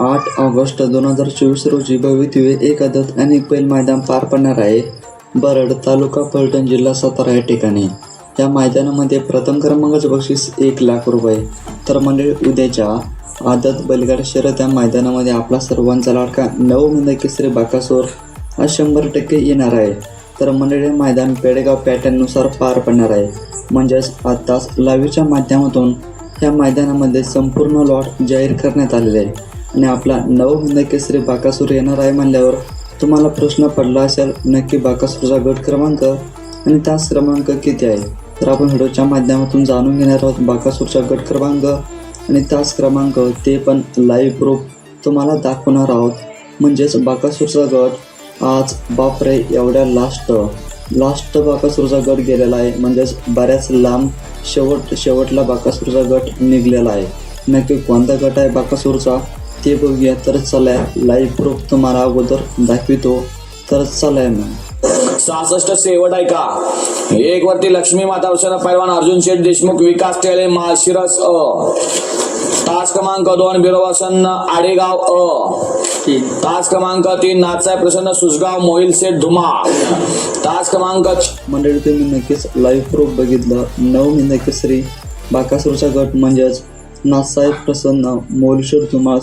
आठ ऑगस्ट दोन हजार चोवीस रोजी भवितव्य एक आदत आणि बैल मैदान पार पडणार आहे. बरड तालुका फलटण जिल्हा सातारा या ठिकाणी. या मैदानामध्ये प्रथम क्रमांकाचे बक्षीस एक लाख रुपये. तर मंडळी उद्याच्या आदत बैलगाड शहरात या मैदानामध्ये आपला सर्वांचा लाडका नऊ महिने केसरी बाकासोर हा शंभर टक्के येणार आहे. तर मंडळी हे मैदान पेडगाव पॅटर्ननुसार पार पडणार आहे. म्हणजेच आत्ताच लाईव्हच्या माध्यमातून या मैदानामध्ये संपूर्ण लॉट जाहीर करण्यात आलेले आहे. आणि आपला नऊ नक्की केसरी बाकासूर येणार आहे म्हणल्यावर तुम्हाला प्रश्न पडला असेल नक्की बाकासूरचा गट क्रमांक आणि तास क्रमांक किती आहे? तर आपण व्हिडिओच्या माध्यमातून जाणून घेणार आहोत बाकासूरचा गट क्रमांक आणि तास क्रमांक. ते पण लाईव्ह प्रूफ तुम्हाला दाखवणार आहोत. म्हणजेच बाकासूरचा गट आज बापरे एवढ्या लास्ट लास्ट बाकासूरचा गट गेलेला आहे. म्हणजेच बऱ्याच लांब शेवट शेवटला बाकासूरचा गट निघलेला आहे. नक्की कोणता गट आहे बाकासूरचा? ते बघूया. तर चला लाईव्ह प्रूफ तुम्हाला अगोदर दाखवितो. तर चला मग सहासष्ट शेवट आहे का? एक वरती लक्ष्मी माता पैलवान अर्जुन शेठ देशमुख विकास टेळे माळशिरस अ. तास क्रमांक दोन बिरोवासन आडेगाव अ. तास क्रमांक तीन नाथसाहेब प्रसन्न सुसगाव मोहिल शेठ धुमाळ. तास क्रमांक मंडळी तुम्ही नक्कीच लाईव्ह प्रूफ बघितलं. नऊ महिने केसरी. बाकासूरचा गट म्हणजेच नासाहेब प्रसन्न मोलशोर धुमाळ.